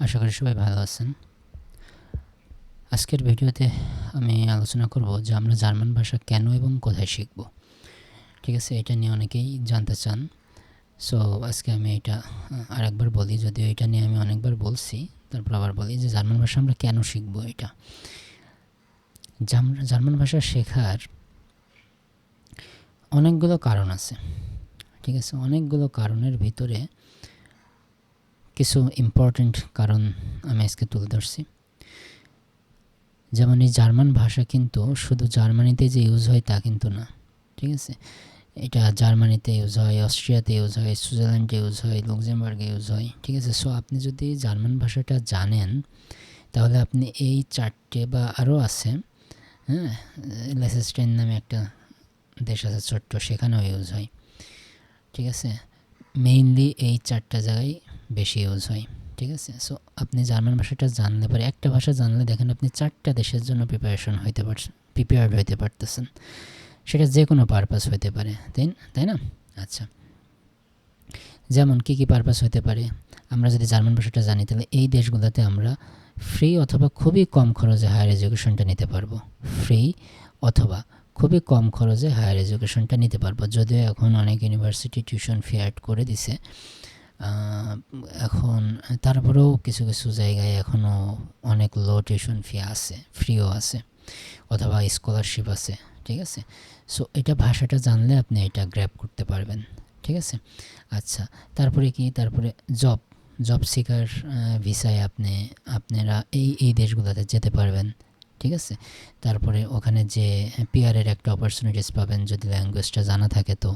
আশা করি সবাই ভালো আছেন। আজকের ভিডিওতে আমি আলোচনা করব যে আমরা জার্মান ভাষা কেন এবং কোথায় শিখব। ঠিক আছে, এটা নিয়ে অনেকেই জানতে চান। সো আজকে আমি এটা আরেকবার বলি। যদিও এটা নিয়ে আমি অনেকবার বলছি, তারপর আবার বলি যে জার্মান ভাষা আমরা কেন শিখব এটা? জার্মান ভাষা শেখার অনেকগুলো কারণ আছে। ঠিক আছে, অনেকগুলো কারণের ভিতরে কিছু ইম্পর্ট্যান্ট কারণ আমি আজকে তুলে ধরছি। যেমন এই জার্মান ভাষা কিন্তু শুধু জার্মানিতে যে ইউজ হয় তা কিন্তু না, ঠিক আছে? এটা জার্মানিতে ইউজ হয়, অস্ট্রিয়াতে ইউজ হয়, সুইজারল্যান্ডে ইউজ হয় লুক্সেমবার্গে ইউজ হয়, ঠিক আছে? সো আপনি যদি জার্মান ভাষাটা জানেন, তাহলে আপনি এই চারটে বা আরও আছে হ্যাঁ? লেসেস্টেন নামে একটা দেশ আছে ছোট্ট, সেখানেও ইউজ হয়, ঠিক আছে? মেইনলি এই চারটা জায়গায় বেশি ইউজ হয়, ঠিক আছে? সো আপনি জার্মান ভাষাটা জানলে পরে, একটা ভাষা জানলে দেখেন আপনি চারটা দেশের জন্য প্রিপারেশন হইতে পারছেন প্রিপেয়ার্ড হইতে পারতেছেন। সেটা যে কোনো পারপাস হইতে পারে, তাই তাই না? আচ্ছা। যেমন কী কী পারপাস হইতে পারে? আমরা যদি জার্মান ভাষাটা জানি, তাহলে এই দেশগুলোতে আমরা ফ্রি অথবা খুবই কম খরচে হায়ার এডুকেশনটা নিতে পারব। ফ্রি অথবা খুবই কম খরচে হায়ার এডুকেশনটা নিতে পারব। যদিও এখন অনেক ইউনিভার্সিটি টিউশন ফি অ্যাড করে দিছে। এখন তারপরেও কিছু কিছু জায়গায় এখনও অনেক লো টিউশন ফি আছে ফ্রিও আছে, অথবা স্কলারশিপ আছে, ঠিক আছে? সো এটা ভাষাটা জানলে আপনি এটা গ্র্যাপ করতে পারবেন, ঠিক আছে? আচ্ছা তারপরে কি? তারপরে জব জব সিকার ভিসায় আপনি, আপনারা এই এই দেশগুলোতে যেতে পারবেন, ঠিক আছে? তারপরে ওখানে যে পিয়ারের একটা অপরচুনিটিস পাবেন, যদি ল্যাঙ্গুয়েজটা জানা থাকে তো।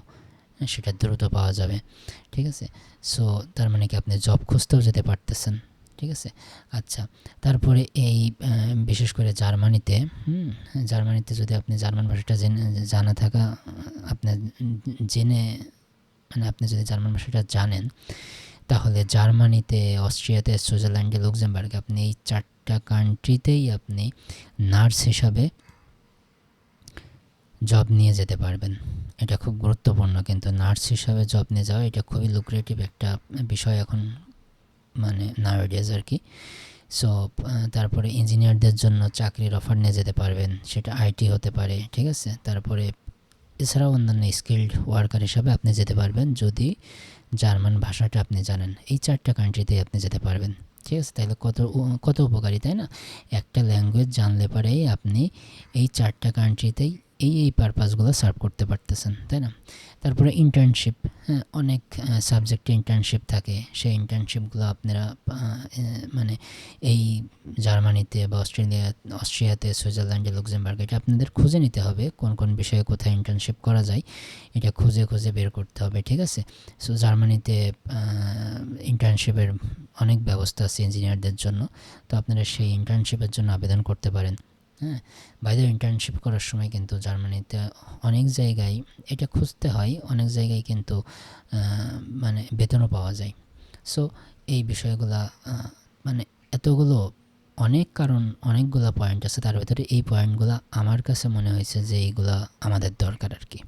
সেটা দ্রুত পাওয়া যাবে। ঠিক আছে? সো তার মানে কি আপনি জব খুঁজতেও যেতে পারতেছেন। ঠিক আছে? আচ্ছা তারপরে এই বিশেষ করে জার্মানিতে জার্মানিতে যদি আপনি জার্মান ভাষাটা জেনে, জানা থাকা আপনার জেনে মানে আপনি যদি জার্মান ভাষাটা জানেন, তাহলে জার্মানিতে, অস্ট্রিয়াতে, সুইজারল্যান্ডে, লুক্সেমবার্গে আপনি এই চারটা কান্ট্রিতেই আপনি নার্স হিসাবে জব নিয়ে যেতে পারবেন। এটা খুব গুরুত্বপূর্ণ, কিন্তু নার্স হিসাবে জব নিয়ে যাওয়া এটা খুবই লুক্রেটিভ একটা বিষয় এখন মানে নাওয়েডেজ আর কি। সো তারপরে ইঞ্জিনিয়ারদের জন্য চাকরির অফার নিয়ে যেতে পারবেন, সেটা আইটি হতে পারে, ঠিক আছে? তারপরে এছাড়াও অন্যান্য স্কিল্ড ওয়ার্কার হিসাবে আপনি যেতে পারবেন, যদি জার্মান ভাষাটা আপনি জানেন। এই চারটা কান্ট্রিতেই আপনি যেতে পারবেন, ঠিক আছে? তাহলে কত কত উপকারী, তাই না? একটা ল্যাঙ্গুয়েজ জানলে পরেই আপনি এই চারটা কান্ট্রিতেই এই এই পারপাসগুলো সার্ভ করতে পারতেছেন, তাই না? তারপরে ইন্টার্নশিপ হ্যাঁ অনেক সাবজেক্টে ইন্টার্নশিপ থাকে। সেই ইন্টার্নশিপগুলো আপনারা মানে এই জার্মানিতে বা অস্ট্রেলিয়া, অস্ট্রিয়াতে, সুইজারল্যান্ডে, লুক্সেমবার্গে, এটা আপনাদের খুঁজে নিতে হবে, কোন কোন বিষয়ে কোথায় ইন্টার্নশিপ করা যায়। এটা খুঁজে খুঁজে বের করতে হবে, ঠিক আছে? সো জার্মানিতে ইন্টার্নশিপের অনেক ব্যবস্থা আছে ইঞ্জিনিয়ারদের জন্য। তো আপনারা সেই ইন্টার্নশিপের জন্য আবেদন করতে পারেন। হ্যাঁ বাইরে ইন্টার্নশিপ করার সময় কিন্তু জার্মানিতে অনেক জায়গায় এটা খুঁজতে হয়, অনেক জায়গায় কিন্তু মানে বেতনও পাওয়া যায়। সো এই বিষয়গুলা মানে এতগুলো অনেক কারণ, অনেকগুলো পয়েন্ট আছে, তার ভিতরে এই পয়েন্টগুলো আমার কাছে মনে হয়েছে যে এইগুলো আমাদের দরকার আর কি।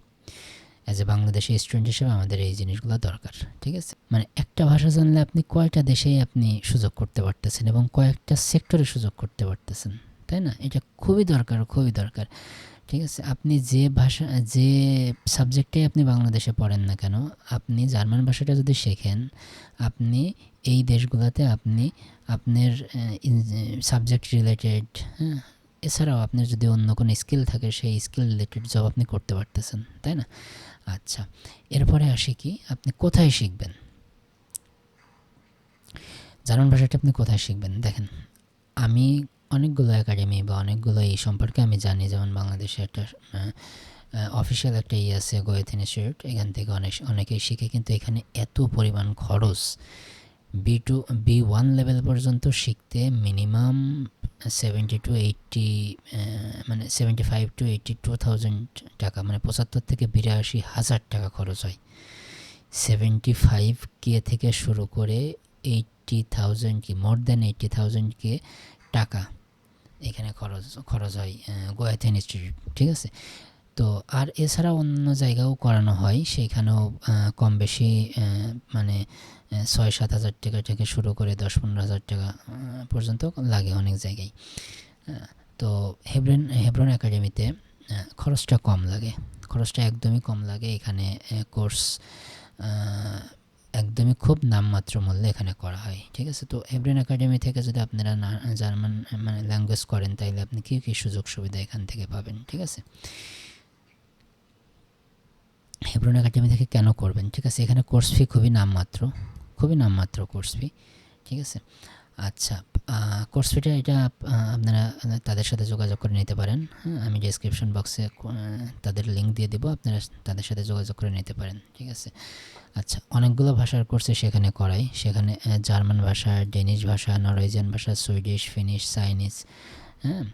অ্যাজ এ বাংলাদেশি স্টুডেন্ট হিসেবে আমাদের এই জিনিসগুলো দরকার, ঠিক আছে? মানে একটা ভাষা জানলে আপনি কয়টা দেশেই আপনি সুযোগ করতে পারতেছেন এবং কয়েকটা সেক্টরে সুযোগ করতে পারতেছেন। তাই না? এটা খুবই দরকার খুবই দরকার। ঠিক আছে, আপনি যে ভাষা, যে সাবজেক্টে আপনি বাংলাদেশে পড়েন না কেন, আপনি জার্মান ভাষাটা যদি শেখেন, আপনি এই দেশগুলোতে আপনি, আপনার সাবজেক্ট রিলেটেড হ্যাঁ এছাড়াও আপনার যদি অন্য কোনো স্কিল থাকে, সেই স্কিল রিলেটেড জব আপনি করতে পারতেছেন, তাই না? আচ্ছা এরপরে আসি কি, আপনি কোথায় শিখবেন? জার্মান ভাষাটা আপনি কোথায় শিখবেন? দেখেন, আমি অনেকগুলো একাডেমি বা অনেকগুলো এই সম্পর্কে আমি জানি, যেমন বাংলাদেশে একটা অফিসিয়াল একটা ইয়ে আছে গোয়েথ ইনস্টিটিউট এখান থেকে অনেক, অনেকেই শিখে, কিন্তু এখানে এত পরিমাণ খরচ B two B one level পর্যন্ত শিখতে মিনিমাম সেভেন্টি টু এইটটি মানে seventy five to eighty two thousand টাকা মানে পঁচাত্তর থেকে বিরাশি হাজার টাকা খরচ হয়। সেভেন্টি ফাইভ কে থেকে শুরু করে এইটটি থাউজেন্ড কি মোর দ্যান এইটটি থাউজেন্ড কে টাকা। এখানে খরচ খরচ হয় গোয়াতে ইনস্টিটিউট ঠিক আছে? তো আর এছাড়া অন্য জায়গাও করানো হয় সেইখানেও আহ, কম বেশি মানে ছয় সাত হাজার টাকা থেকে শুরু করে দশ পনেরো হাজার টাকা পর্যন্ত লাগে অনেক জায়গায়। তো হেব্রন হেব্রন একাডেমিতে খরচটা কম লাগে। খরচটা একদমই কম লাগে এখানে কোর্স একদমই খুব নামমাত্র মূল্যে এখানে করা হয়, ঠিক আছে? তো এভরেন একাডেমি থেকে যদি আপনারা না জার্মান মানে ল্যাঙ্গুয়েজ করেন, তাইলে আপনি কী কী সুযোগ সুবিধা এখান থেকে পাবেন, ঠিক আছে? হেব্রন একাডেমি থেকে কেন করবেন, ঠিক আছে? এখানে কোর্স ফি খুবই নামমাত্র খুবই নামমাত্র কোর্স ফি ঠিক আছে? আচ্ছা কোর্স ফিটা এটা আপনারা তাদের সাথে যোগাযোগ করে নিতে পারেন। হ্যাঁ আমি ডিসক্রিপশন বক্সে তাদের লিঙ্ক দিয়ে দেবো, আপনারা তাদের সাথে যোগাযোগ করে নিতে পারেন, ঠিক আছে? আচ্ছা অনেকগুলো ভাষার কোর্সে সেখানে করাই। সেখানে জার্মান ভাষা, ডেনিশ ভাষা, নরওয়েজিয়ান ভাষা, সুইডিশ, ফিনিশ, চাইনিজ হ্যাঁ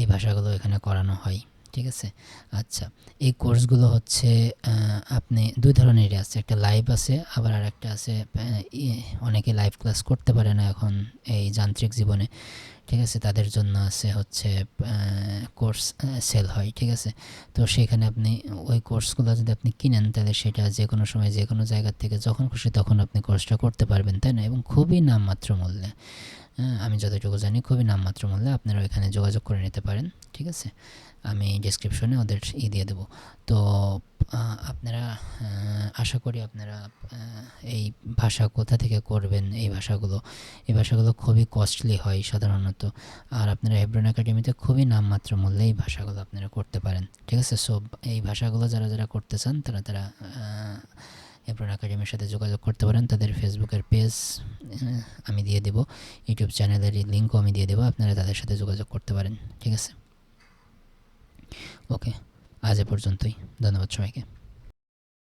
এই ভাষাগুলো এখানে করানো হয়। ঠিক আছে? আচ্ছা এই কোর্সগুলো হচ্ছে আপনি দুই ধরনেরই আছে। একটা লাইভ আছে, আবার আর একটা আছে অনেকে লাইভ ক্লাস করতে পারে না এখন এই যান্ত্রিক জীবনে। ঠিক আছে? তাদের জন্য আছে হচ্ছে কোর্স সেল হয়। ঠিক আছে? তো সেখানে আপনি ওই কোর্সগুলো যদি আপনি কিনেন, তাহলে সেটা যে কোনো সময় যে কোনো জায়গার থেকে যখন খুশি তখন আপনি কোর্সটা করতে পারবেন, তাই না? এবং খুবই নামমাত্র মূল্যে। আমি যতটুকু জানি খুবই নামমাত্র মূল্যে আপনারা ওইখানে যোগাযোগ করে নিতে পারেন, ঠিক আছে? আমি ডিসক্রিপশনে ওদের ই দিয়ে দেবো। তো আপনারা আশা করি আপনারা এই ভাষা কোথা থেকে করবেন, এই ভাষাগুলো? এই ভাষাগুলো খুবই কস্টলি হয় সাধারণত। আর আপনারা হেব্রন একাডেমিতে খুবই নামমাত্র মূল্যে এই ভাষাগুলো আপনারা করতে পারেন, ঠিক আছে? সো এই ভাষাগুলো যারা যারা করতে চান, তারা তারা হেব্রন একাডেমির সাথে যোগাযোগ করতে পারেন। তাদের ফেসবুকের পেজ আমি দিয়ে দেবো। ইউটিউব চ্যানেলের লিঙ্কও আমি দিয়ে দেবো। আপনারা তাদের সাথে যোগাযোগ করতে পারেন। ঠিক আছে? ওকে আজ এ পর্যন্তই। ধন্যবাদ সবাইকে।